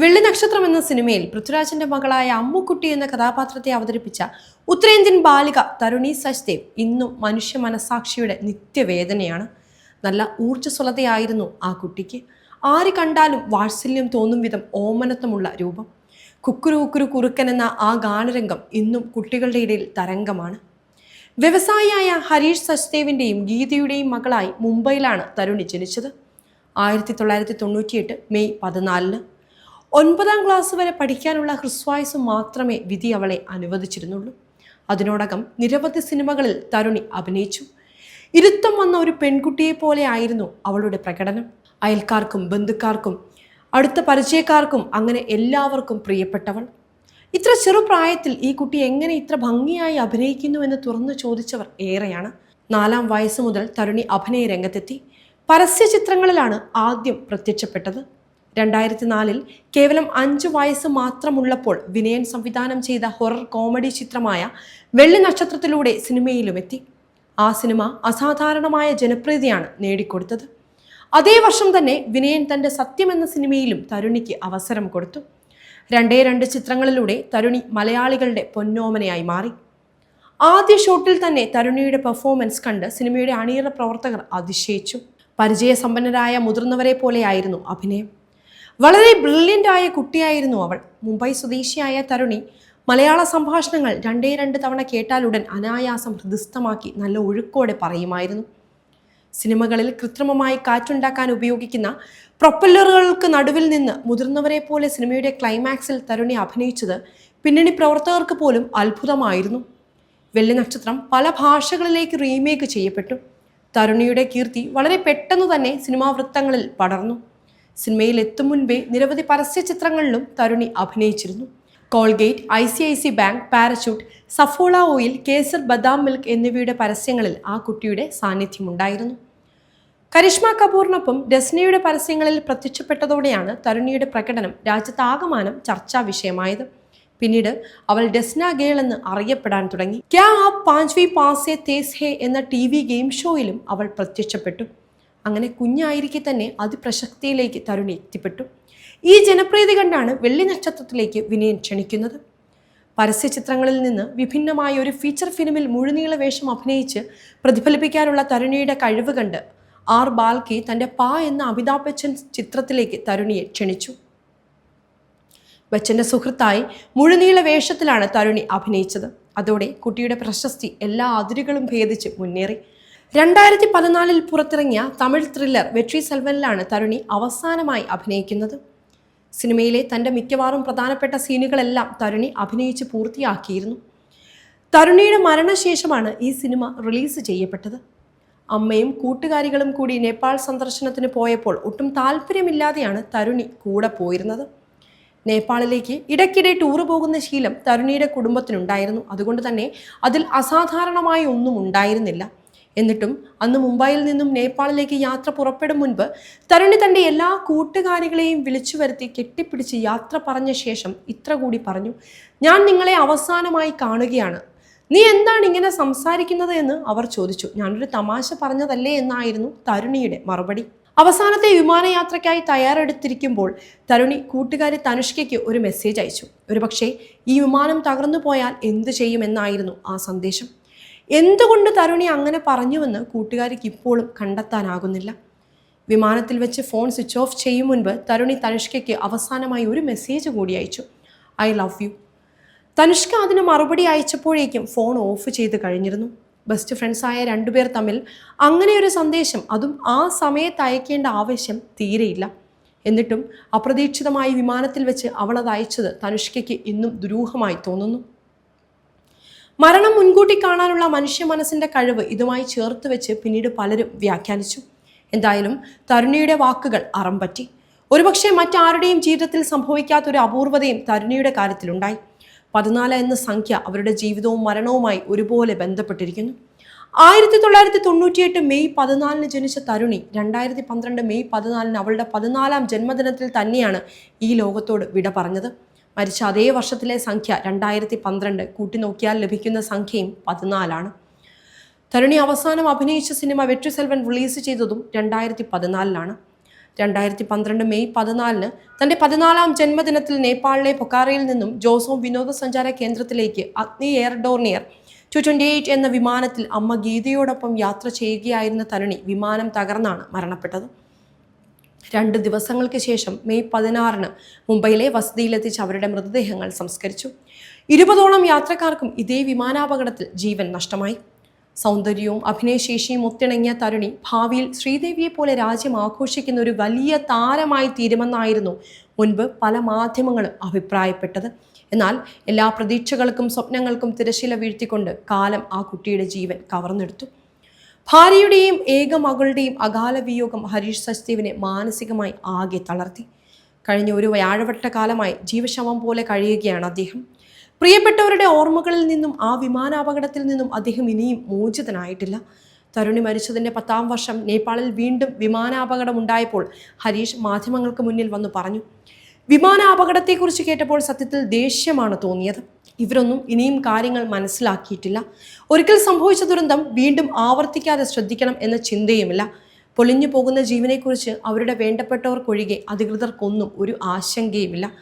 വെള്ളി നക്ഷത്രം എന്ന സിനിമയിൽ പൃഥ്വിരാജിന്റെ മകളായ അമ്മുക്കുട്ടി എന്ന കഥാപാത്രത്തെ അവതരിപ്പിച്ച ഉത്തരേന്ത്യൻ ബാലിക തരുണി സച്ദേവ് ഇന്നും മനുഷ്യ മനസാക്ഷിയുടെ നിത്യവേദനയാണ്. നല്ല ഊർജസ്വലതയായിരുന്നു ആ കുട്ടിക്ക്. ആര് കണ്ടാലും വാത്സല്യം തോന്നും വിധം ഓമനത്വമുള്ള രൂപം. കുക്കുരു കുക്കുരു കുറുക്കൻ എന്ന ആ ഗാനരംഗം ഇന്നും കുട്ടികളുടെ ഇടയിൽ തരംഗമാണ്. വ്യവസായിയായ ഹരീഷ് സച്ദേവിന്റെയും ഗീതയുടെയും മകളായി മുംബൈയിലാണ് തരുണി ജനിച്ചത്. ആയിരത്തി തൊള്ളായിരത്തി തൊണ്ണൂറ്റിയെട്ട് മെയ് പതിനാലിന് ഒൻപതാം ക്ലാസ് വരെ പഠിക്കാനുള്ള ഹ്രസ്വായുസ് മാത്രമേ വിധി അവളെ അനുവദിച്ചിരുന്നുള്ളൂ. അതിനോടകം നിരവധി സിനിമകളിൽ തരുണി അഭിനയിച്ചു. ഇരുത്തം വന്ന ഒരു പെൺകുട്ടിയെ പോലെ ആയിരുന്നു അവളുടെ പ്രകടനം. അയൽക്കാർക്കും ബന്ധുക്കാർക്കും അടുത്ത പരിചയക്കാർക്കും അങ്ങനെ എല്ലാവർക്കും പ്രിയപ്പെട്ടവൾ. ഇത്ര ചെറുപ്രായത്തിൽ ഈ കുട്ടി എങ്ങനെ ഇത്ര ഭംഗിയായി അഭിനയിക്കുന്നു എന്ന് തുറന്നു ചോദിച്ചവർ ഏറെയാണ്. നാലാം വയസ്സ് മുതൽ തരുണി അഭിനയ രംഗത്തെത്തി. പരസ്യ ചിത്രങ്ങളിലാണ് ആദ്യം പ്രത്യക്ഷപ്പെട്ടത്. രണ്ടായിരത്തി നാലിൽ കേവലം അഞ്ച് വയസ്സ് മാത്രമുള്ളപ്പോൾ വിനയൻ സംവിധാനം ചെയ്ത ഹൊറർ കോമഡി ചിത്രമായ വെള്ളി നക്ഷത്രത്തിലൂടെ സിനിമയിലുമെത്തി. ആ സിനിമ അസാധാരണമായ ജനപ്രീതിയാണ് നേടിക്കൊടുത്തത്. അതേ വർഷം തന്നെ വിനയൻ തന്റെ സത്യം എന്ന സിനിമയിലും തരുണിക്ക് അവസരം കൊടുത്തു. രണ്ടേ രണ്ട് ചിത്രങ്ങളിലൂടെ തരുണി മലയാളികളുടെ പൊന്നോമനയായി മാറി. ആദ്യ ഷോട്ടിൽ തന്നെ തരുണിയുടെ പെർഫോമൻസ് കണ്ട് സിനിമയുടെ അണിയറ പ്രവർത്തകർ അതിശയിച്ചു. പരിചയസമ്പന്നരായ മുതിർന്നവരെ പോലെയായിരുന്നു അഭിനയം. വളരെ ബ്രില്യന്റ് ആയ കുട്ടിയായിരുന്നു അവൾ. മുംബൈ സ്വദേശിയായ തരുണി മലയാള സംഭാഷണങ്ങൾ രണ്ടേ രണ്ട് തവണ കേട്ടാലുടൻ അനായാസം ഹൃദിസ്ഥമാക്കി നല്ല ഒഴുക്കോടെ പറയുമായിരുന്നു. സിനിമകളിൽ കൃത്രിമമായി കാറ്റുണ്ടാക്കാൻ ഉപയോഗിക്കുന്ന പ്രൊപ്പല്ലറുകൾക്ക് നടുവിൽ നിന്ന് മുതിർന്നവരെ പോലെ സിനിമയുടെ ക്ലൈമാക്സിൽ തരുണി അഭിനയിച്ചത് പിന്നണി പ്രവർത്തകർക്ക് പോലും അത്ഭുതമായിരുന്നു. വെള്ളി നക്ഷത്രം പല ഭാഷകളിലേക്ക് റീമേക്ക് ചെയ്യപ്പെട്ടു. തരുണിയുടെ കീർത്തി വളരെ പെട്ടെന്ന് തന്നെ സിനിമാ വൃത്തങ്ങളിൽ പടർന്നു. സിനിമയിൽ എത്തും മുൻപേ നിരവധി പരസ്യ ചിത്രങ്ങളിലും Taruni അഭിനയിച്ചിരുന്നു. Colgate I C I C bank Parachute Saffola oil Kesar Badam milk എന്നിവയുടെ പരസ്യങ്ങളിൽ ആ കുട്ടിയുടെ സാന്നിധ്യമുണ്ടായിരുന്നു. കരിഷ്മ കപൂറിനൊപ്പം ഡെസ്നയുടെ പരസ്യങ്ങളിൽ പ്രത്യക്ഷപ്പെട്ടതോടെയാണ് തരുണിയുടെ പ്രകടനം രാജ്യത്താകമാനം ചർച്ചാ വിഷയമായത്. പിന്നീട് അവൾ ഡെസ്ന ഗേൾ എന്ന് അറിയപ്പെടാൻ തുടങ്ങി. ക്യാ ആ പാഞ്ച്വി പാസെ തേസ് ഹേ എന്ന ടി വി ഗെയിം ഷോയിലും അവൾ പ്രത്യക്ഷപ്പെട്ടു. അങ്ങനെ കുഞ്ഞായിരിക്കെ തന്നെ അതിപ്രശക്തിയിലേക്ക് തരുണി എത്തിപ്പെട്ടു. ഈ ജനപ്രീതി കണ്ടാണ് വെള്ളി നക്ഷത്രത്തിലേക്ക് വിനയൻ ക്ഷണിക്കുന്നത്. പരസ്യ ചിത്രങ്ങളിൽ നിന്ന് വിഭിന്നമായ ഒരു ഫീച്ചർ ഫിലിമിൽ മുഴുനീള വേഷം അഭിനയിച്ച് പ്രതിഫലിപ്പിക്കാനുള്ള തരുണിയുടെ കഴിവ് കണ്ട് ആർ ബാൽക്കി തന്റെ പാ എന്ന അമിതാഭ് ബച്ചൻ ചിത്രത്തിലേക്ക് തരുണിയെ ക്ഷണിച്ചു. ബച്ചന്റെ സുഹൃത്തായി മുഴുനീള വേഷത്തിലാണ് തരുണി അഭിനയിച്ചത്. അതോടെ കുട്ടിയുടെ പ്രശസ്തി എല്ലാ അതിരുകളും ഭേദിച്ച് മുന്നേറി. രണ്ടായിരത്തി പതിനാലിൽ പുറത്തിറങ്ങിയ തമിഴ് ത്രില്ലർ വെട്രി സെൽവനിലാണ് തരുണി അവസാനമായി അഭിനയിക്കുന്നത്. സിനിമയിലെ തന്റെ മിക്കവാറും പ്രധാനപ്പെട്ട സീനുകളെല്ലാം തരുണി അഭിനയിച്ച് പൂർത്തിയാക്കിയിരുന്നു. തരുണിയുടെ മരണശേഷമാണ് ഈ സിനിമ റിലീസ് ചെയ്യപ്പെട്ടത്. അമ്മയും കൂട്ടുകാരികളും കൂടി നേപ്പാൾ സന്ദർശനത്തിന് പോയപ്പോൾ ഒട്ടും താല്പര്യമില്ലാതെയാണ് തരുണി കൂടെ പോയിരുന്നത്. നേപ്പാളിലേക്ക് ഇടയ്ക്കിടെ ടൂറ് പോകുന്ന ശീലം തരുണിയുടെ കുടുംബത്തിനുണ്ടായിരുന്നു. അതുകൊണ്ട് തന്നെ അതിൽ അസാധാരണമായ ഒന്നും ഉണ്ടായിരുന്നില്ല. എന്നിട്ടും അന്ന് മുംബൈയിൽ നിന്നും നേപ്പാളിലേക്ക് യാത്ര പുറപ്പെടും മുൻപ് തരുണി തന്റെ എല്ലാ കൂട്ടുകാരികളെയും വിളിച്ചു വരുത്തി കെട്ടിപ്പിടിച്ച് യാത്ര പറഞ്ഞ ശേഷം ഇത്ര കൂടി പറഞ്ഞു ഞാൻ നിങ്ങളെ അവസാനമായി കാണുകയാണ്. നീ എന്താണ് ഇങ്ങനെ സംസാരിക്കുന്നത് എന്ന് അവർ ചോദിച്ചു. ഞാനൊരു തമാശ പറഞ്ഞതല്ലേ എന്നായിരുന്നു തരുണിയുടെ മറുപടി. അവസാനത്തെ വിമാനയാത്രയ്ക്കായി തയ്യാറെടുത്തിരിക്കുമ്പോൾ തരുണി കൂട്ടുകാരി തനുഷ്കയ്ക്ക് ഒരു മെസ്സേജ് അയച്ചു. ഒരുപക്ഷെ ഈ വിമാനം തകർന്നു പോയാൽ എന്തു ചെയ്യുമെന്നായിരുന്നു ആ സന്ദേശം. എന്തുകൊണ്ട് തരുണി അങ്ങനെ പറഞ്ഞുവെന്ന് കൂട്ടുകാരിക്ക് ഇപ്പോഴും കണ്ടെത്താനാകുന്നില്ല. വിമാനത്തിൽ വെച്ച് ഫോൺ സ്വിച്ച് ഓഫ് ചെയ്യും മുൻപ് തരുണി തനുഷ്കയ്ക്ക് അവസാനമായി ഒരു മെസ്സേജ് കൂടി അയച്ചു. ഐ ലവ് യു തനുഷ്ക അതിന് മറുപടി അയച്ചപ്പോഴേക്കും ഫോൺ ഓഫ് ചെയ്ത് കഴിഞ്ഞിരുന്നു. ബെസ്റ്റ് ഫ്രണ്ട്സായ രണ്ടുപേർ തമ്മിൽ അങ്ങനെ ഒരു സന്ദേശം അതും ആ സമയത്ത് അയക്കേണ്ട ആവശ്യം തീരെയില്ല. എന്നിട്ടും അപ്രതീക്ഷിതമായി വിമാനത്തിൽ വെച്ച് അവളത് അയച്ചത് തനുഷ്കയ്ക്ക് ഇന്നും ദുരൂഹമായി തോന്നുന്നു. മരണം മുൻകൂട്ടി കാണാനുള്ള മനുഷ്യ മനസ്സിന്റെ കഴിവ് ഇതുമായി ചേർത്ത് വെച്ച് പിന്നീട് പലരും വ്യാഖ്യാനിച്ചു. എന്തായാലും തരുണിയുടെ വാക്കുകൾ അറംപറ്റി ഒരുപക്ഷെ മറ്റാരുടെയും ജീവിതത്തിൽ സംഭവിക്കാത്ത ഒരു അപൂർവതയും തരുണിയുടെ കാര്യത്തിലുണ്ടായി. പതിനാല് എന്ന സംഖ്യ അവരുടെ ജീവിതവും മരണവുമായി ഒരുപോലെ ബന്ധപ്പെട്ടിരിക്കുന്നു. ആയിരത്തി തൊള്ളായിരത്തി തൊണ്ണൂറ്റിയെട്ട് മെയ് പതിനാലിന് ജനിച്ച തരുണി രണ്ടായിരത്തി പന്ത്രണ്ട് മെയ് പതിനാലിന് അവളുടെ പതിനാലാം ജന്മദിനത്തിൽ തന്നെയാണ് ഈ ലോകത്തോട് വിട പറഞ്ഞത്. മരിച്ച അതേ വർഷത്തിലെ സംഖ്യ രണ്ടായിരത്തി പന്ത്രണ്ട് കൂട്ടി നോക്കിയാൽ ലഭിക്കുന്ന സംഖ്യയും പതിനാലാണ്. തരുണി അവസാനം അഭിനയിച്ച സിനിമ വെട്രി സെൽവൻ റിലീസ് ചെയ്തതും രണ്ടായിരത്തി പതിനാലിലാണ് രണ്ടായിരത്തി പന്ത്രണ്ട് മെയ് പതിനാലിന് തന്റെ പതിനാലാം ജന്മദിനത്തിൽ നേപ്പാളിലെ പൊക്കാറയിൽ നിന്നും ജോസോം വിനോദസഞ്ചാര കേന്ദ്രത്തിലേക്ക് Agni air Dornier two twenty eight എന്ന വിമാനത്തിൽ അമ്മ ഗീതയോടൊപ്പം യാത്ര ചെയ്യുകയായിരുന്ന തരുണി വിമാനം തകർന്നാണ് മരണപ്പെട്ടത്. രണ്ട് ദിവസങ്ങൾക്ക് ശേഷം മെയ് പതിനാറിന് മുംബൈയിലെ വസതിയിലെത്തിച്ച് അവരുടെ മൃതദേഹങ്ങൾ സംസ്കരിച്ചു. ഇരുപതോളം യാത്രക്കാർക്കും ഇതേ വിമാനാപകടത്തിൽ ജീവൻ നഷ്ടമായി. സൗന്ദര്യവും അഭിനയശേഷിയും ഒത്തിണങ്ങിയ തരുണി ഭാവിയിൽ ശ്രീദേവിയെ പോലെ രാജ്യം ആഘോഷിക്കുന്ന ഒരു വലിയ താരമായി തീരുമെന്നായിരുന്നു മുൻപ് പല മാധ്യമങ്ങളും അഭിപ്രായപ്പെട്ടത്. എന്നാൽ എല്ലാ പ്രതീക്ഷകൾക്കും സ്വപ്നങ്ങൾക്കും തിരശീല വീഴ്ത്തിക്കൊണ്ട് കാലം ആ കുട്ടിയുടെ ജീവൻ കവർന്നെടുത്തു. ഭാര്യയുടെയും ഏക മകളുടെയും അകാല വിയോഗം ഹരീഷ് സച്ദേവിനെ മാനസികമായി ആകെ തളർത്തി. കഴിഞ്ഞ ഒരു വ്യാഴവട്ട കാലമായി ജീവശമം പോലെ കഴിയുകയാണ് അദ്ദേഹം. പ്രിയപ്പെട്ടവരുടെ ഓർമ്മകളിൽ നിന്നും ആ വിമാനാപകടത്തിൽ നിന്നും അദ്ദേഹം ഇനിയും മോചിതനായിട്ടില്ല. തരുണി മരിച്ചതിന്റെ പത്താം വർഷം നേപ്പാളിൽ വീണ്ടും വിമാനാപകടം ഉണ്ടായപ്പോൾ ഹരീഷ് മാധ്യമങ്ങൾക്ക് മുന്നിൽ വന്നു പറഞ്ഞു. വിമാനാപകടത്തെക്കുറിച്ച് കേട്ടപ്പോൾ സത്യത്തിൽ ദേഷ്യമാണ് തോന്നിയത്. ഇവരൊന്നും ഇനിയും കാര്യങ്ങൾ മനസ്സിലാക്കിയിട്ടില്ല. ഒരിക്കൽ സംഭവിച്ച ദുരന്തം വീണ്ടും ആവർത്തിക്കാതെ ശ്രദ്ധിക്കണം എന്ന ചിന്തയുമില്ല. പൊളിഞ്ഞു പോകുന്ന ജീവനെക്കുറിച്ച് അവരുടെ വേണ്ടപ്പെട്ടവർക്കൊഴികെ അധികൃതർക്കൊന്നും ഒരു ആശങ്കയുമില്ല.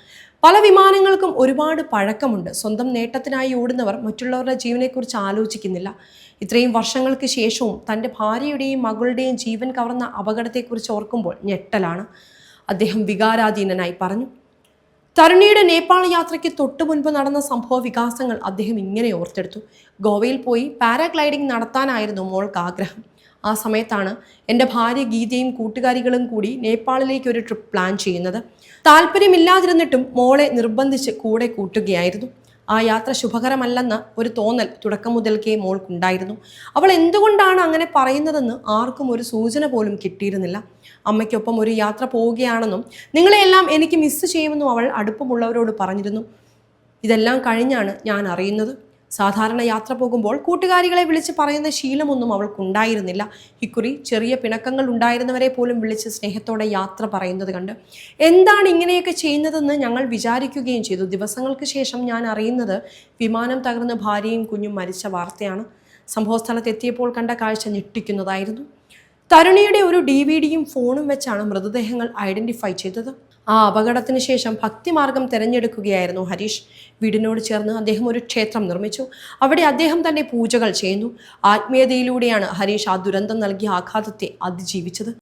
പല വിമാനങ്ങൾക്കും ഒരുപാട് പഴക്കമുണ്ട്. സ്വന്തം നേട്ടത്തിനായി ഓടുന്നവർ മറ്റുള്ളവരുടെ ജീവനെക്കുറിച്ച് ആലോചിക്കുന്നില്ല. ഇത്രയും വർഷങ്ങൾക്ക് ശേഷവും തന്റെ ഭാര്യയുടെയും മകളുടെയും ജീവൻ കവർന്ന അപകടത്തെക്കുറിച്ച് ഓർക്കുമ്പോൾ ഞെട്ടലാണ്. അദ്ദേഹം വികാരാധീനനായി പറഞ്ഞു. തരുണിയുടെ നേപ്പാൾ യാത്രയ്ക്ക് തൊട്ടു മുൻപ് നടന്ന സംഭവ വികാസങ്ങൾ അദ്ദേഹം ഇങ്ങനെ ഓർത്തെടുത്തു. ഗോവയിൽ പോയി പാരാഗ്ലൈഡിംഗ് നടത്താനായിരുന്നു മോൾക്ക് ആഗ്രഹം. ആ സമയത്താണ് എന്റെ ഭാര്യ ഗീതയും കൂട്ടുകാരികളും കൂടി നേപ്പാളിലേക്ക് ഒരു ട്രിപ്പ് പ്ലാൻ ചെയ്യുന്നത്. താല്പര്യമില്ലാതിരുന്നിട്ടും മോളെ നിർബന്ധിച്ച് കൂടെ കൂട്ടുകയായിരുന്നു. ആ യാത്ര ശുഭകരമല്ലെന്ന് ഒരു തോന്നൽ തുടക്കം മുതൽക്കേ മോൾക്കുണ്ടായിരുന്നു. അവൾ എന്തുകൊണ്ടാണ് അങ്ങനെ പറയുന്നതെന്ന് ആർക്കും ഒരു സൂചന പോലും കിട്ടിയിരുന്നില്ല. അമ്മയ്ക്കൊപ്പം ഒരു യാത്ര പോവുകയാണെന്നും നിങ്ങളെയെല്ലാം എനിക്ക് മിസ് ചെയ്യുമെന്നും അവൾ അടുപ്പമുള്ളവരോട് പറഞ്ഞിരുന്നു. ഇതെല്ലാം കഴിഞ്ഞാണ് ഞാൻ അറിയുന്നത്. സാധാരണ യാത്ര പോകുമ്പോൾ കൂട്ടുകാരികളെ വിളിച്ച് പറയുന്ന ശീലമൊന്നും അവൾക്കുണ്ടായിരുന്നില്ല. ഇക്കുറി ചെറിയ പിണക്കങ്ങൾ ഉണ്ടായിരുന്നവരെ പോലും വിളിച്ച് സ്നേഹത്തോടെ യാത്ര പറയുന്നത് കണ്ട് എന്താണ് ഇങ്ങനെയൊക്കെ ചെയ്യുന്നതെന്ന് ഞങ്ങൾ വിചാരിക്കുകയും ചെയ്തു. ദിവസങ്ങൾക്ക് ശേഷം ഞാൻ അറിയുന്നത് വിമാനം തകർന്ന് ഭാര്യയും കുഞ്ഞും മരിച്ച വാർത്തയാണ്. സംഭവസ്ഥലത്ത് എത്തിയപ്പോൾ കണ്ട കാഴ്ച ഞെട്ടിക്കുന്നതായിരുന്നു. തരുണിയുടെ ഒരു ഡി വി ഡിയും ഫോണും വെച്ചാണ് മൃതദേഹങ്ങൾ ഐഡന്റിഫൈ ചെയ്തത്. ആ അപകടത്തിന് ശേഷം ഭക്തിമാർഗം തിരഞ്ഞെടുക്കുകയായിരുന്നു ഹരീഷ്. വീടിനോട് ചേർന്ന് അദ്ദേഹം ഒരു ക്ഷേത്രം നിർമ്മിച്ചു. അവിടെ അദ്ദേഹം തന്നെ പൂജകൾ ചെയ്യുന്നു. ആത്മീയതയിലൂടെയാണ് ഹരീഷ് ആ ദുരന്തം നൽകിയ ആഘാതത്തെ അതിജീവിച്ചത്.